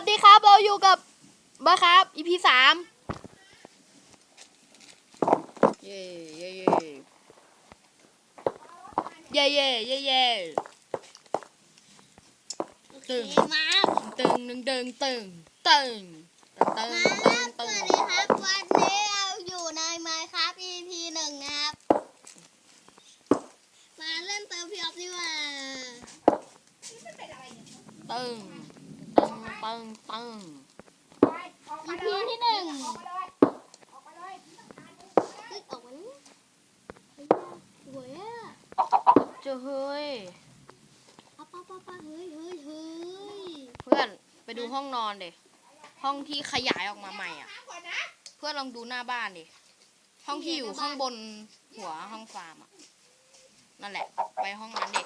วัสดีครับ เราอยู่กับบ้าครับ EP สามเย่เย่เย่เย่เย่เย่เย่โอเคตึงมาตึงตึงตึงตึงตึงตึงตึงรับสตึวังสดีครับ วันนี้เราอยู่ในไมค์ครับ EP หนึ่งนะครับ มาเล่นเติมพีออฟดีกว่าตึง ตึงตึงตึง EP ที่หนึ่งเฮ้ยออกมาแล้วเฮ้ยสวยอะเจะเฮ้ย ป้าป้าป้าป้าเฮ้ยเฮ้ยเฮ้ยเพื่อนไปดูห้องนอนเด็ห้องที่ขยายออกมาใหม่อะ เพื่อนลองดูหน้าบ้านดิห้องที่อยู่ข้างบนหัวห้องฟาร์มอะนั่นแหละ ไปห้องนั้นเด็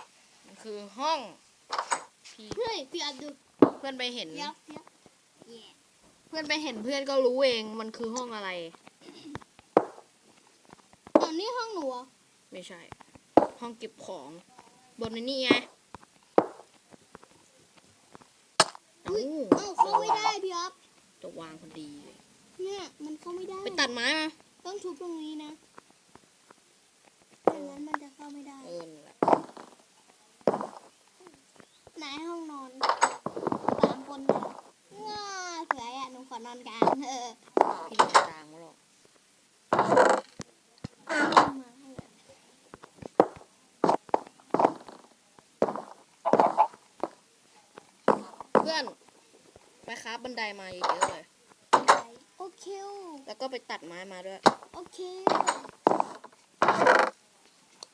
มันคือห้องพี่เฮ้ยพี่อับดูเพื่อนไปเห็น เดี๋ยวเดี๋ยวเย่เพื่อนไปเห็นเพื่อนก็รู้เองมันคือห้องอะไรอันนี้ห้องหนูเหรอไม่ใช่ ห้องเก็บของ บนในนี่ไงเอ้าเอ้าเข้าไม่ได้พี่อับจะวางพอดีเลยเนี่ยมันเข้าไม่ได้ ไปตัดไม้มาต้องทุบตรงนี้นะไม่งั้นมันจะเข้าไม่ได้ เออนั่นแหละ ไหนห้องนอนสาม คนเนี่ยง่าสวยอะหนูขอนอนกลางเออพี่นอนกลางมาหรอกเพื่อนไปคราบบันไดมาเยอะเลย โอเค แล้วก็ไปตัดไม้มาด้วย โอเค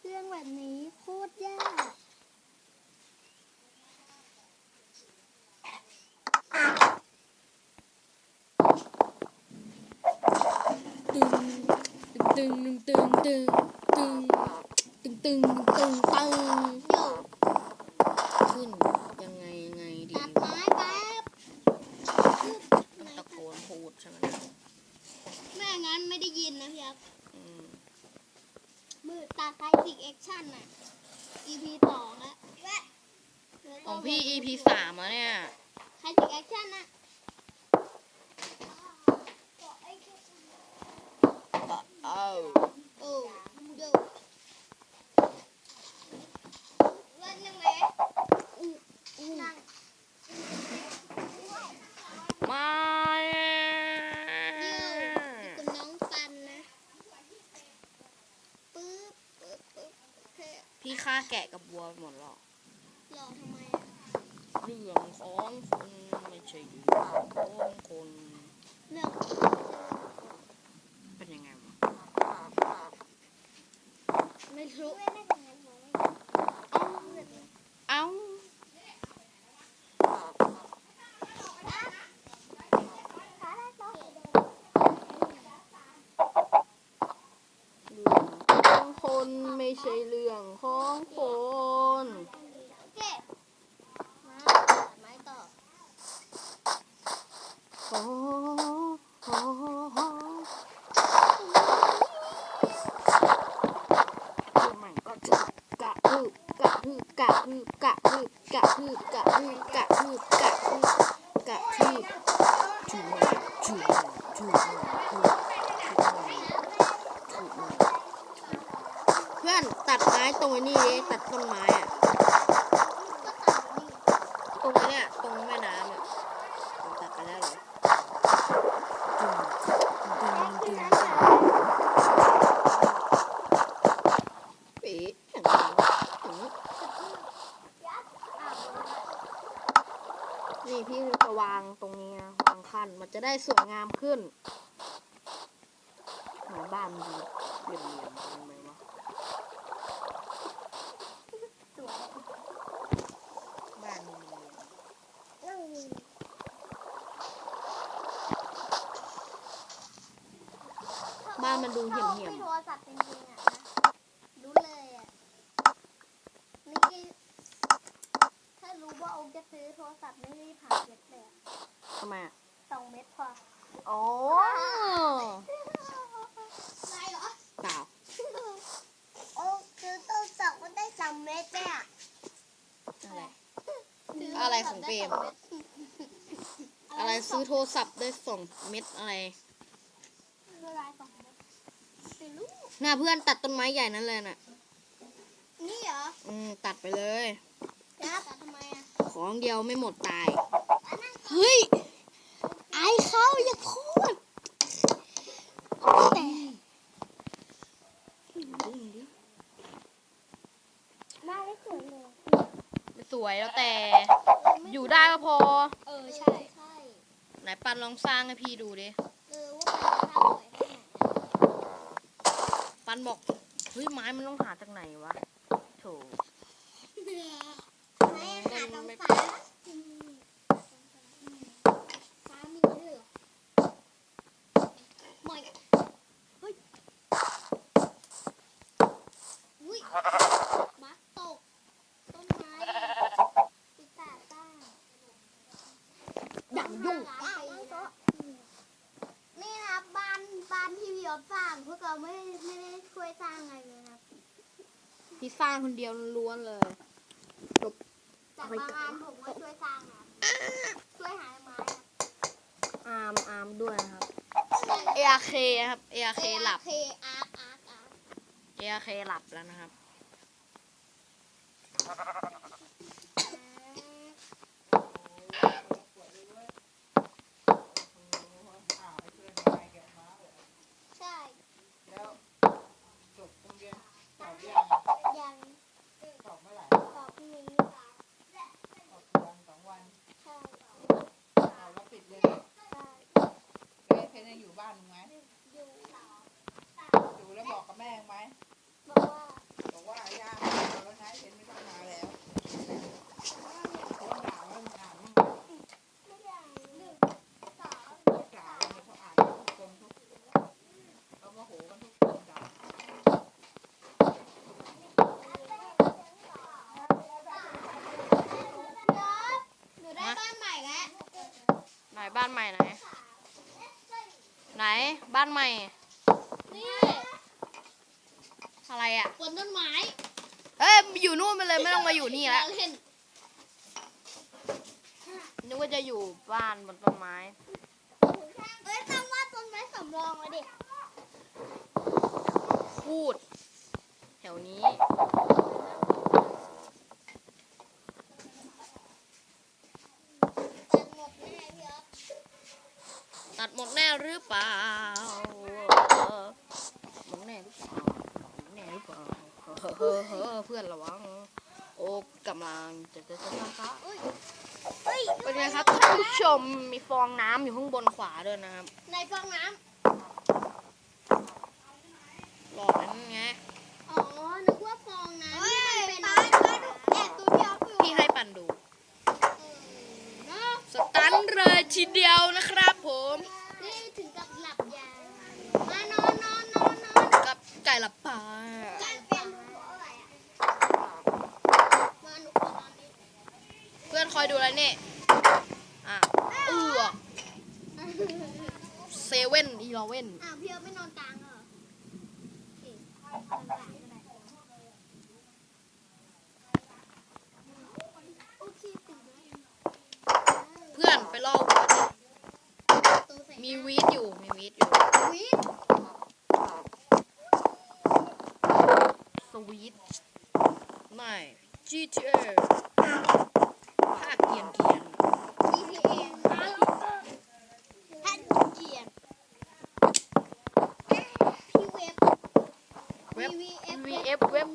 เรื่องแบบนี้โคตรยาก ตึงตึงตึงตึงตึงตึงตึงตึงโยขึ้นยังไงยังไงดีตัดไม้แป๊บต้องตะโกนพูดใช่ไหมแม่งั้นไม่ได้ยินนะพี่ครับอืมมือตาไทติกแอคชั่นน่ะ EP สองอะของพี่ EP สามอะเนี่ยไทติกแอคชั่นน่ะ เอ้า โอ้โยเล่นยังไงอู้อู้นั่ง มาพี่ฆ่าแกะกับวัวหมดหรอกหล่อทำไมเรื่องของคนไม่ใช่เรื่องของคนเรื่อง พลุเอาคนไม่ใช่เรื 嗯，感恩 จะได้สวยงามขึ้นเหมือนบ้านมันดูเหลี่ยมๆทำไมวะสวยบ้านมันเหลี่ยมนั่งบ้านมันดูเหี่ยมเหี่ยมโทรศัพท์จริงๆอะนะรู้เลยอะนี่ก็ถ้ารู้ว่าโอมจะซื้อโทรศัพท์ไม่รีบหาเก็บเลยอะทำไมอะ สองเม็ดพออ๋อได้เหรอเปล่าโอ้คือโทรศัพท์มันได้สองเม็ดเนี่ยอะไรซื้อะไรของเปรมได้สม็ดอะไรซื้อโทรศัพท์ได้สองเม็ดอะไรละลายสองเม็ดไม่รู้หน้าเพื่อนตัดต้นไม้ใหญ่นั้นเลยน่ะ นี่เหรออืมตัดไปเลย ครับทำไมอะ ของเดียวไม่หมดตาย เฮ้ย ไอเขาอย่าพูดแต่บ้านไม่สวยเลยไม่สวยแล้วแต่ อยู่ได้ก็พอ เออใช่ใช่ไหนปันลองสร้างให้พี่ดูดิ เออว่ามันจะทำสวยแค่ไหนปันบอกเฮ้ยไม้มันต้องหาจากไหนวะโถไม่หาตรงฟ้าอืมฟ้ามีด้วยเหรอไม่เฮ้ยอุ้ยมักตก ต้นไม้ปีศาจสร้าง อย่างยุ่ง นี่นะครับบ้านบ้านที่พี่ยศสร้างพวกเราไม่ไม่ได้ช่วยสร้างอะไรเลยนะครับ พี่สร้างคนเดียวล้วนเลยแต่บางอันผมก็ช่วยสร้างนะช่วยหาไม้ครับอาร์มอาร์มด้วยนะครับ ARK นะครับ ARK หลับ เคอาร์คอาร์คอาร์ค ARK หลับแล้วนะครับใช่ แล้วจบโรงเรียนสอบยังอะ ยัง สอบเมื่อไหร่ สอบพรุ่งนี้ สอบวันสองวัน ใช่ สอบแล้วปิดเลย ใช่ เอ๊ะเพ นยังอยู่บ้านมึงไหมอยู่อยู่แล้วบอกกับแม่ไหมบอกว่าบอกว่าย่าไม่เอาแล้วนะเพนไม่ต้องมาแล้วเขาด่าว่ามึงอ่านมั้งไมไม่อย่างหนึ่งสองเขาด่าว่าเขาอ่านทุกคนทุกเขาก็โหกันทุกคนด่าหนูได้บ้านใหม่แล้วไหนบ้านใหม่ไหน ไหนบ้านใหม่ นี่อะไรอะบนต้นไม้เอ้ยอยู่นู่นไปเลยไม่ต้องมาอยู่นี่แล้วเล่นนึกว่าจะอยู่บ้านบนต้นไม้เอ้ยตั้งว่าต้นไม้สำรองไว้ดิพูดแถวนี้ ตัดหมดแน่หรือเปล่าหมดแน่หรือเปล่าหมดแน่หรือเปล่าเฮ้อเพื่อนระวัง โอ้กำลังจะจะจะจะอุ้ยเฮ้ยเป็นไงครับท่านผู้ชมมีฟองน้ำอยู่ข้างบนขวาด้วยนะครับ ในฟองน้ำหลอกนั้นไงำอ๋อ นึกว่าฟองน้ำที่มันเป็นอะไรแอบตัวพี่อ๊อฟอยู่ พี่ให้ปันดู เออเนอะ สตันเลยทีเดียวนะครับผมนี่ถึงกับหลับยาวมานอนนอนนอนนอนกับไก่หลับป่าการเป็นอะไรอะมาหนูขอนอนนี่เพื่อนคอยดูอะไรนี่อะเอือเซเว่นอีเลเว่นอ้าวพี่อ๊อฟไม่นอนกลางเหรอโอเคนอนกลางก็ได้โอเคตื่นแล้ว เพื่อนไปล่อวัวดิ ตัวใส่ มีวีดอยู่ มีวีดอยู่วิทสวีทไม่ GTA ภาคเกียนเกียน GTA ท่านเกียรติพี่เว็บเว็บ VVF VF เว็บ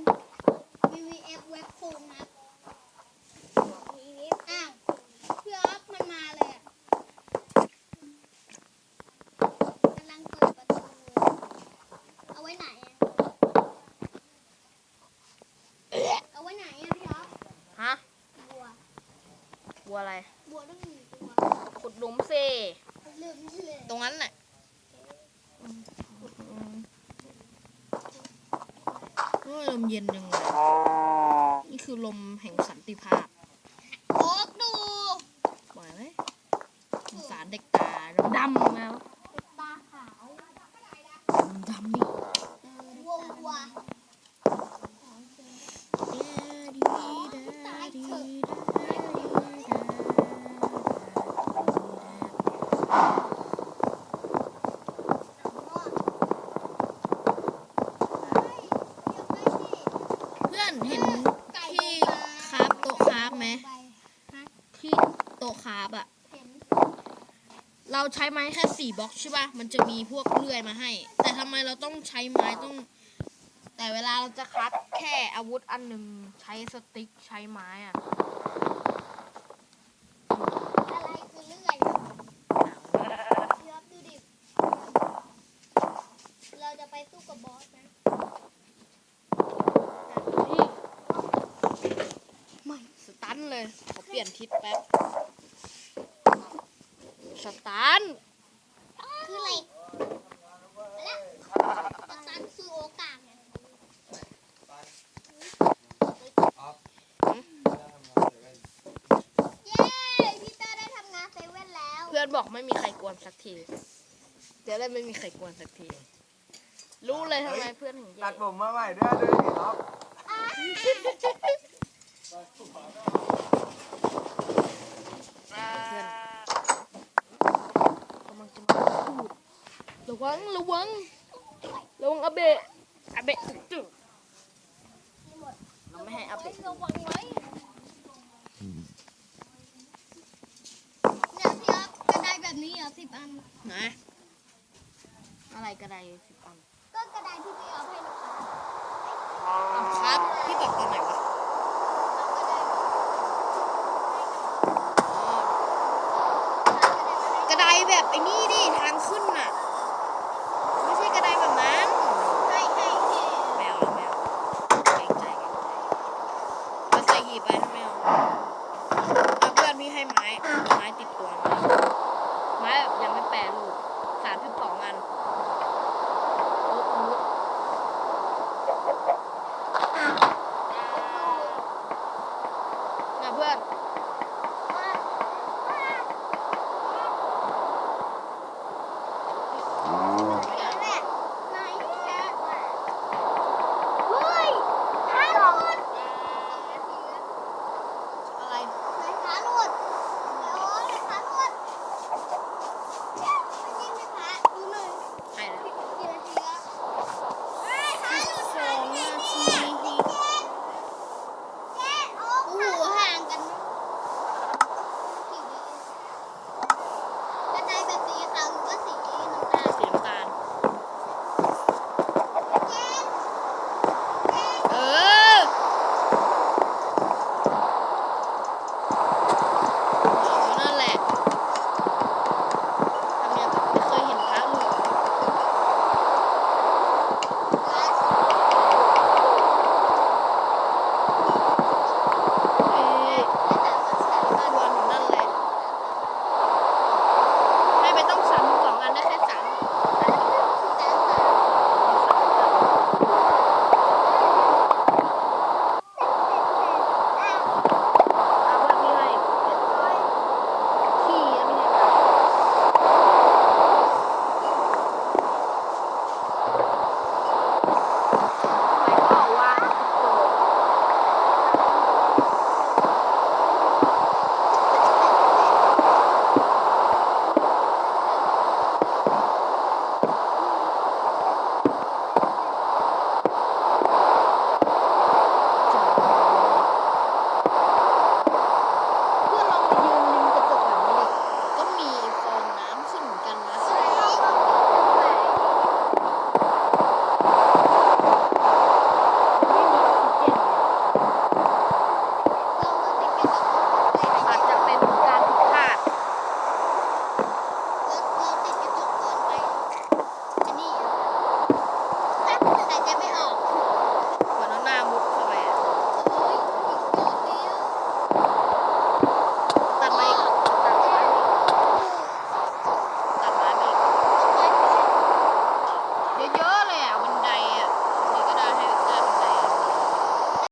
VVF เว็บคูมครับ VVF อ้าวพี่ออฟมันมาเลยอะกำลังเปิดประตู เอาไว้ไหนอะเอาไว้ไหนอะพี่ออฟ ฮะ บัว วัวอะไร บัวต้องหนึ่งตัว ขุดหลุมเซ ลืมชื่อเลย ตรงนั้นแหละโอ้ ยลมเย็นจังเลยนี่คือลมแห่งสันติภาพโอ๊กดู ปล่อยไหมสงสารเด็กตาดำๆแล้ว ตาขาว ดำนี่ วัววัว ไหม ไปฮะ ที่โต๊ะ คราฟอะเห็นเราใช้ไม้แค่สี่บล็อกใช่ป่ะมันจะมีพวกเลื่อยมาให้ แต่ทำไมเราต้องใช้ไม้ต้อง แต่เวลาเราจะคัดแค่อาวุธอันหนึ่งใช้สติ๊กใช้ไม้อะอะไรคือเลื่อยยอดดูดิเราจะไปสู้กับบอสนะไม่สตันเลยขอเปลี่ยนทิศแป๊บ สตันคืออะไรไปแล้วตอนนั้นคือโอกาสไงเย้พี่เตอร์ได้ทำงานเซเว่นแล้ว เพื่อนบอกไม่มีใครกวนสักที เดี๋ยวเลยไม่มีใครกวนสักที รู้เลยทำไมเพื่อนถึงแย่ตัดผมมาใหม่ด้วยด้วยดิครับเพื่อนกำลังจะมาพูด ระวังระวังระวังอาเบะอาเบะตึกตึกเราไม่ให้อาเบะระวังไว้เนี่ยพี่อ๊อฟกระไดแบบนี้เหรอสิบอันนอะไรก็ไดสิบอันก็กระไดที่พี่อ๊อให้หนูครับเอาครับพี่บอกตอนไหนวะกระไดแบบไอ้นี่ดิทางขึ้นน่ะ ไม่ใช่กระไดแบบนั้น ให้ให้ให้ แมวแมวเกรงใจเกรง